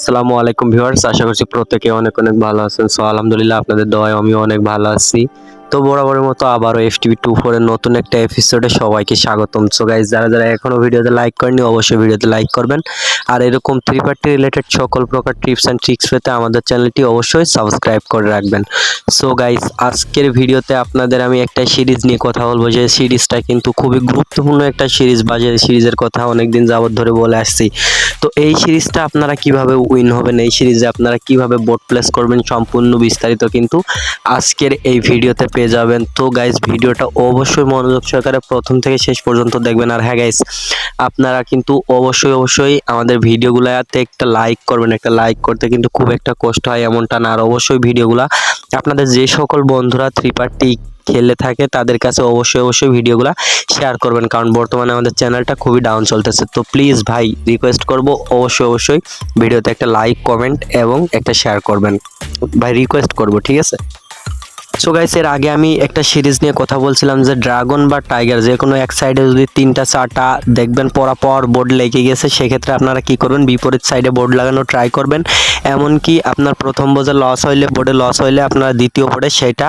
আসসালামু আলাইকুম ভিউয়ার্স, আশা করছি প্রত্যেকে অনেক অনেক ভালো আছেন। সো আলহামদুলিল্লাহ, আপনাদের দয় আমিও অনেক ভালো আছি। তো বরাবরের মতো আবারও এফ টিভি টু ফোরের নতুন একটা এপিসোডে সবাইকে স্বাগতম। সো গাইজ যারা যারা এখনও ভিডিওতে লাইক করেনি অবশ্যই ভিডিওতে লাইক করবেন। আর এরকম থ্রি পার্টি রিলেটেড সকল প্রকার টিপস অ্যান্ড ট্রিক্স পেতে আমাদের চ্যানেলটি অবশ্যই সাবস্ক্রাইব করে রাখবেন। সো গাইজ আজকের ভিডিওতে আপনাদের আমি একটা সিরিজ নিয়ে কথা বলব। যে সিরিজটা কিন্তু খুবই গুরুত্বপূর্ণ একটা সিরিজ বা যে সিরিজের কথা অনেকদিন যাবত ধরে বলে আসছি। তো এই সিরিজটা আপনারা কীভাবে উইন হবেন? এই সিরিজে আপনারা কীভাবে বোর্ড প্লেস করবেন? সম্পূর্ণ বিস্তারিত কিন্তু আজকের এই ভিডিওতে পেয়ে যাবেন। তো গাইজ ভিডিওটা অবশ্যই মনোযোগ সহকারে প্রথম থেকে শেষ পর্যন্ত দেখবেন। আর হ্যাঁ গাইজ আপনারা কিন্তু অবশ্যই অবশ্যই আমাদের ভিডিওগুলোতে একটা লাইক করবেন। একটা লাইক করতে কিন্তু খুব একটা কষ্ট হয় এমনটা না। আর অবশ্যই ভিডিওগুলো আপনাদের যে সকল বন্ধুরা থ্রি পার্টি খেলে থাকে, তাদের কাছে অবশ্যই অবশ্যই ভিডিওগুলো শেয়ার করবেন। কারণ বর্তমানে আমাদের চ্যানেলটা খুবই ডাউন চলতেছে। তো প্লিজ ভাই রিকোয়েস্ট করব, অবশ্যই অবশ্যই ভিডিওতে একটা লাইক কমেন্ট এবং একটা শেয়ার করবেন। ভাই রিকোয়েস্ট করব, ঠিক আছে? সো গাইস এর আগে আমি একটা সিরিজ নিয়ে কথা বলছিলাম যে ড্রাগন বা টাইগার, যে কোনো এক সাইডে যদি তিনটা চারটা দেখবেন পরাপর বোর্ড লেগে গেছে, সেক্ষেত্রে আপনারা কি করবেন? বিপরীত সাইডে বোর্ড লাগানো ট্রাই করবেন। এমনকি আপনার প্রথম বোঝে লস হইলে বোর্ডে লস হইলে আপনারা দ্বিতীয় বোর্ডে সেটা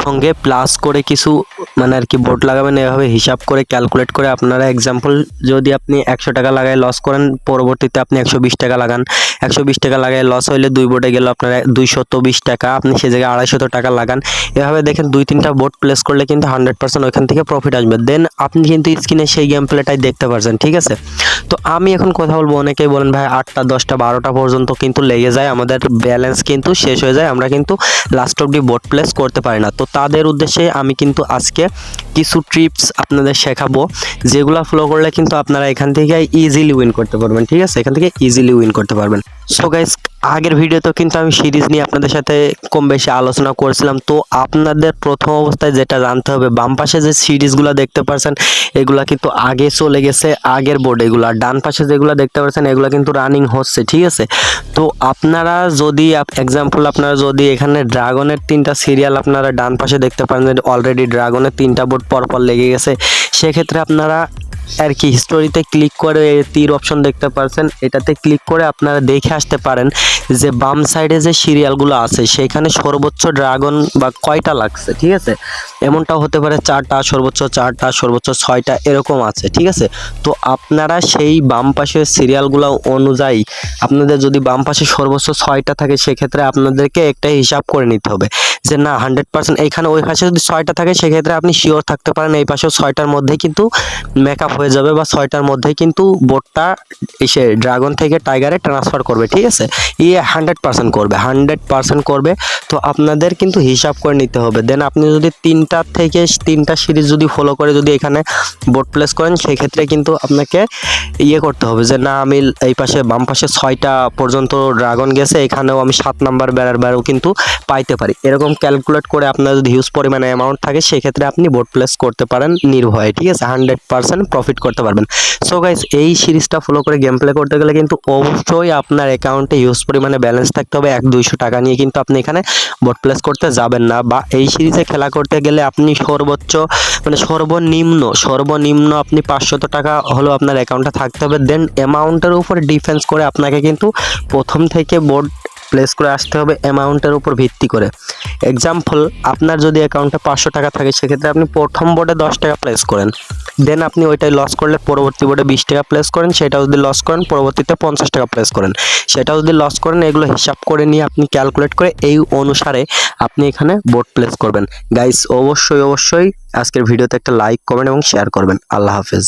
সঙ্গে প্লাস করে কিছু মানে আর কি বোর্ড লাগাবেন। এভাবে হিসাব করে ক্যালকুলেট করে আপনারা এক্সাম্পল যদি আপনি একশো টাকা লাগায় লস করেন, পরবর্তীতে আপনি একশো বিশ টাকা লাগান। একশো বিশ টাকা লাগায় লস হইলে দুই বোর্ডে গেল আপনার দুইশত বিশ টাকা, আপনি সে জায়গায় আড়াইশত টাকা লাগান। এভাবে দেখেন দুই, তিনটা বোর্ড প্লেস করলে কিন্তু হান্ড্রেড পার্সেন্ট ওইখান থেকে প্রফিট আসবে। দেন আপনি কিন্তু স্ক্রিনে সেই গেম প্লেটাই দেখতে পারছেন, ঠিক আছে? তো আমি এখন কথা বলব, অনেকেই বলেন, ভাই, আটটা, দশটা, বারোটা পর্যন্ত কিন্তু লেগে যায়, আমাদের ব্যালেন্স কিন্তু শেষ হয়ে যায়, আমরা কিন্তু লাস্ট অব্দি বোর্ড প্লেস করতে পারি না। তো তাদের উদ্দেশ্যে আমি কিন্তু আজকে কিছু ট্রিপস আপনাদের শেখাবো, যেগুলো ফলো করলে কিন্তু আপনারা এখান থেকে ইজিলি উইন করতে পারবেন, ঠিক আছে? এখান থেকে ইজিলি উইন করতে পারবেন। সো গাইস আগের ভিডিওতে কিন্তু আমি সিরিজ নিয়ে আপনাদের সাথে কম বেশি আলোচনা করেছিলাম। তো আপনাদের প্রথম অবস্থায় যেটা জানতে হবে, বাম পাশে যে সিরিজগুলো দেখতে পাচ্ছেন এগুলা কিন্তু আগে চলে গেছে, আগের বোর্ড এগুলো। ডান পাশে যেগুলো দেখতে পাচ্ছেন এগুলো কিন্তু রানিং হচ্ছে, ঠিক আছে? তো আপনারা যদি এক্সাম্পল আপনারা যদি এখানে ড্রাগনের তিনটা সিরিয়াল আপনারা ডান পাশে দেখতে পারেন অলরেডি ড্রাগনের তিনটা বোর্ড পরপর লেগে গেছে, সেক্ষেত্রে আপনারা আর কি হিস্টোরিতে ক্লিক করে তীর অপশন দেখতে পারছেন। এটাতে ক্লিক করে আপনারা দেখে আসতে পারেন যে বাম সাইডে যে সিরিয়ালগুলো আছে, সেখানে সর্বোচ্চ ড্রাগন বা কয়টা লাগছে, ঠিক আছে? এমনটাও হতে পারে চারটা, সর্বোচ্চ চারটা, সর্বোচ্চ ছয়টা, এরকম আছে, ঠিক আছে? তো আপনারা সেই বাম পাশের সিরিয়ালগুলো অনুযায়ী আপনাদের যদি বাম পাশে সর্বোচ্চ ছয়টা থাকে, সেক্ষেত্রে আপনাদেরকে একটা হিসাব করে নিতে হবে। যে না হান্ড্রেড পার্সেন্ট এইখানে ওই পাশে যদি ছয়টা থাকে, সেক্ষেত্রে আপনি শিওর থাকতে পারেন এই পাশেও ছয়টার মধ্যে কিন্তু মেকআপ হয়ে যাবে বা ছয়টার মধ্যেই কিন্তু বোটটা এসে ড্রাগন থেকে টাইগারে ট্রান্সফার করবে, ঠিক আছে? ইয়ে হান্ড্রেড পার্সেন্ট করবে হান্ড্রেড পার্সেন্ট করবে। তো আপনাদের কিন্তু হিসাব করে নিতে হবে। দেন আপনি যদি তিনটা থেকে তিনটা সিরিজ যদি ফলো করে যদি এখানে বোট প্লেস করেন, সেক্ষেত্রে কিন্তু আপনাকে ইয়ে করতে হবে যে, না, আমি এই পাশে বাম পাশে ছয়টা পর্যন্ত ড্রাগন গেছে, এখানেও আমি সাত নাম্বার বেড়ার বেড়াও কিন্তু পাইতে পারি। এরকম ক্যালকুলেট করে আপনার যদি হিউজ পরিমাণে অ্যামাউন্ট থাকে, সেক্ষেত্রে আপনি বোট প্লেস করতে পারেন নির্ভয়ে, ঠিক আছে? হান্ড্রেড পার্সেন্ট প্রফিট করতে পারবেন। সো গাইস এই সিরিজটা ফলো করে গেম প্লে করতে গেলে কিন্তু অবশ্যই আপনার অ্যাকাউন্টে হিউজ পরিমাণে ব্যালেন্স থাকতে হবে। এক, দুইশো টাকা নিয়ে কিন্তু আপনি এখানে বোট প্লেস করতে যাবেন না। বা এই সিরিজে খেলা করতে গেলে আপনি সর্বোচ্চ মানে সর্বনিম্ন সর্বনিম্ন আপনি পাঁচশত টাকা হলেও আপনার অ্যাকাউন্টে থাকতে হবে। দেন অ্যামাউন্টের উপর ডিফেন্স করে আপনাকে কিন্তু প্রথম থেকে বোর্ড প্লেস করে আসতে হবে অ্যামাউন্টের উপর ভিত্তি করে। এক্সাম্পল আপনার যদি অ্যাকাউন্টে পাঁচশো টাকা থাকে, সেক্ষেত্রে আপনি প্রথম বোর্ডে দশ টাকা প্লেস করেন। দেন আপনি ওইটাই লস করলে পরবর্তী বোর্ডে বিশ টাকা প্লেস করেন সেটা যদি লস করেন, পরবর্তীতে পঞ্চাশ টাকা প্লেস করেন। সেটা যদি লস করেন, এগুলো হিসাব করে নিয়ে আপনি ক্যালকুলেট করে এই অনুসারে আপনি এখানে বোর্ড প্লেস করবেন। গাইস অবশ্যই অবশ্যই আজকের ভিডিওতে একটা লাইক কমেন্ট এবং শেয়ার করবেন। আল্লাহ হাফেজ।